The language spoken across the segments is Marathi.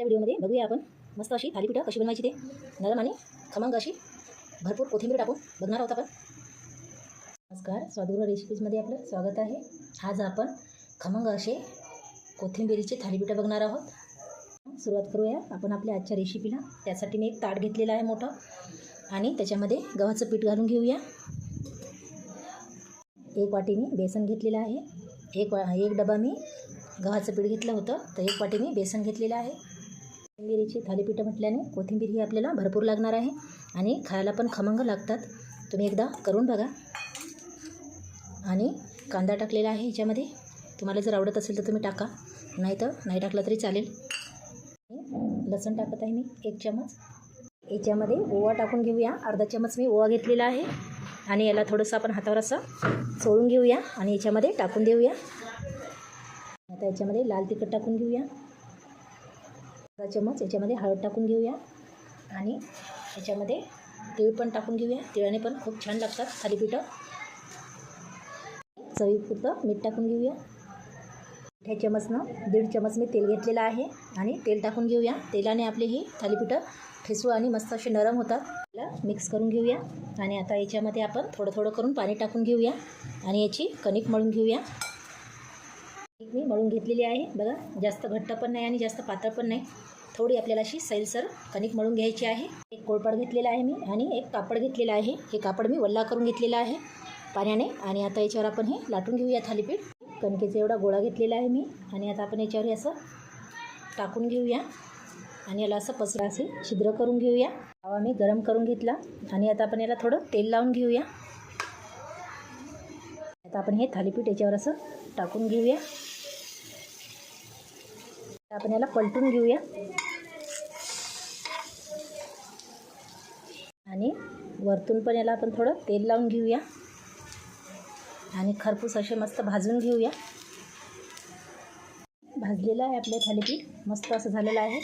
आजच्या व्हिडिओमध्ये बघूया आपण मस्त अशी थालीपीठं कशी बनवायची ते. नरम आणि खमंग अशी भरपूर कोथिंबीर टाकून बघणार आहोत आपण. नमस्कार स्वादुर्ग रेसिपीजमध्ये आपलं स्वागत आहे. आज आपण खमंग असे कोथिंबीरीचे थालीपीठं बघणार आहोत. सुरुवात करूया आपण आपल्या आजच्या रेसिपीला त्यासाठी मी एक ताट घेतलेलं आहे मोठं. आणि त्याच्यामध्ये गव्हाचं पीठ घालून घेऊया. एक वाटी मी बेसन घेतलेलं आहे. एक वा एक डबा मी गव्हाचं पीठ घेतलं होतं. तर एक वाटी मी बेसन घेतलेलं आहे. कोथिंबिरीची थालीपीठं म्हटल्याने कोथिंबीर ही आपल्याला भरपूर लागणार आहे आणि खायला पण खमंग लागतात. तुम्ही एकदा करून बघा. आणि कांदा टाकलेला आहे ह्याच्यामध्ये. तुम्हाला जर आवडत असेल तर तुम्ही टाका. नाही तर नाही टाकलं तरी चालेल. लसण टाकत आहे मी एक चमच याच्यामध्ये ओवा टाकून घेऊया. अर्धा चमच मी ओवा घेतलेला आहे. आणि याला थोडंसं आपण हातावर असं चोळून घेऊया आणि याच्यामध्ये टाकून देऊया. आता याच्यामध्ये लाल तिखट टाकून घेऊया. चमच याच्यामध्ये हळद टाकून घेऊया. आणि याच्यामध्ये तीळ पण टाकून घेऊया. तिळाने पण खूप छान लागतात थालीपीठं. चवीपुरतं मीठ टाकून घेऊया. मोठ्या चमचनं दीड चमच मी तेल घेतलेलं आहे. आणि तेल टाकून घेऊया. तेलाने आपले ही थालीपीठं ठेसू आणि मस्त असे नरम होतात. त्याला मिक्स करून घेऊया. आणि आता याच्यामध्ये आपण थोडं थोडं करून पाणी टाकून घेऊया. आणि याची कणिक मळून घेऊया. कणिक मी मळून घेतलेली आहे. बघा जास्त घट्ट पण नाही आणि जास्त पातळ पण नाही. थोडी आपल्याला अशी सैलसर कणिक मळून घ्यायची आहे. एक कोळपड घेतलेला आहे मी आणि एक कापड घेतलेलं आहे. हे कापड मी वल्ला करून घेतलेलं आहे पाण्याने आणि आता याच्यावर आपण हे लाटून घेऊया थालीपीठ. कणकेचा एवढा गोळा घेतलेला आहे मी आणि आता आपण याच्यावर असं टाकून घेऊया आणि याला असं पसरा असे छिद्र करून घेऊया. हवा मी गरम करून घेतला आणि आता आपण याला थोडं तेल लावून घेऊया. आता आपण हे थालीपीठ याच्यावर असं टाकून घेऊया. आता आपण याला पलटून घेऊया. आणि वरतून पण याला आपण थोडं तेल लावून घेऊया. आणि खरपूस असे मस्त भाजून घेऊया. भाजलेलं आहे आपलं थालीपीठ. मस्त असं झालेलं आहे.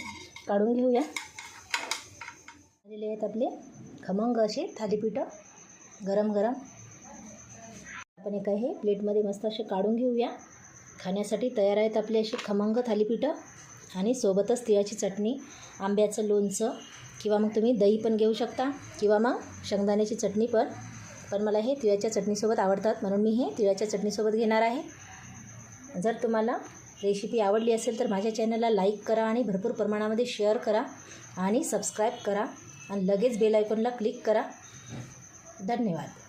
काढून घेऊया. झालेले आहेत आपले खमंग असे थालीपीठं. गरम गरम. आपण एका हे प्लेटमध्ये मस्त असे काढून घेऊया. खाण्यासाठी तयार आहेत आपले असे खमंग थालीपीठं. आणि सोबतच तिळाची चटणी आंब्याचं लोणचं किंवा मग तुम्ही दही पण घेऊ शकता किंवा मग शेंगदाण्याची चटणी पण. पण मला हे तिळाच्या चटणीसोबत आवडतात म्हणून मी हे तिळाच्या चटणीसोबत घेणार आहे. जर तुम्हाला रेसिपी आवडली असेल तर माझ्या चॅनलला लाईक करा आणि भरपूर प्रमाणामध्ये शेअर करा आणि सबस्क्राईब करा आणि लगेच बेल आयकॉनला क्लिक करा. धन्यवाद.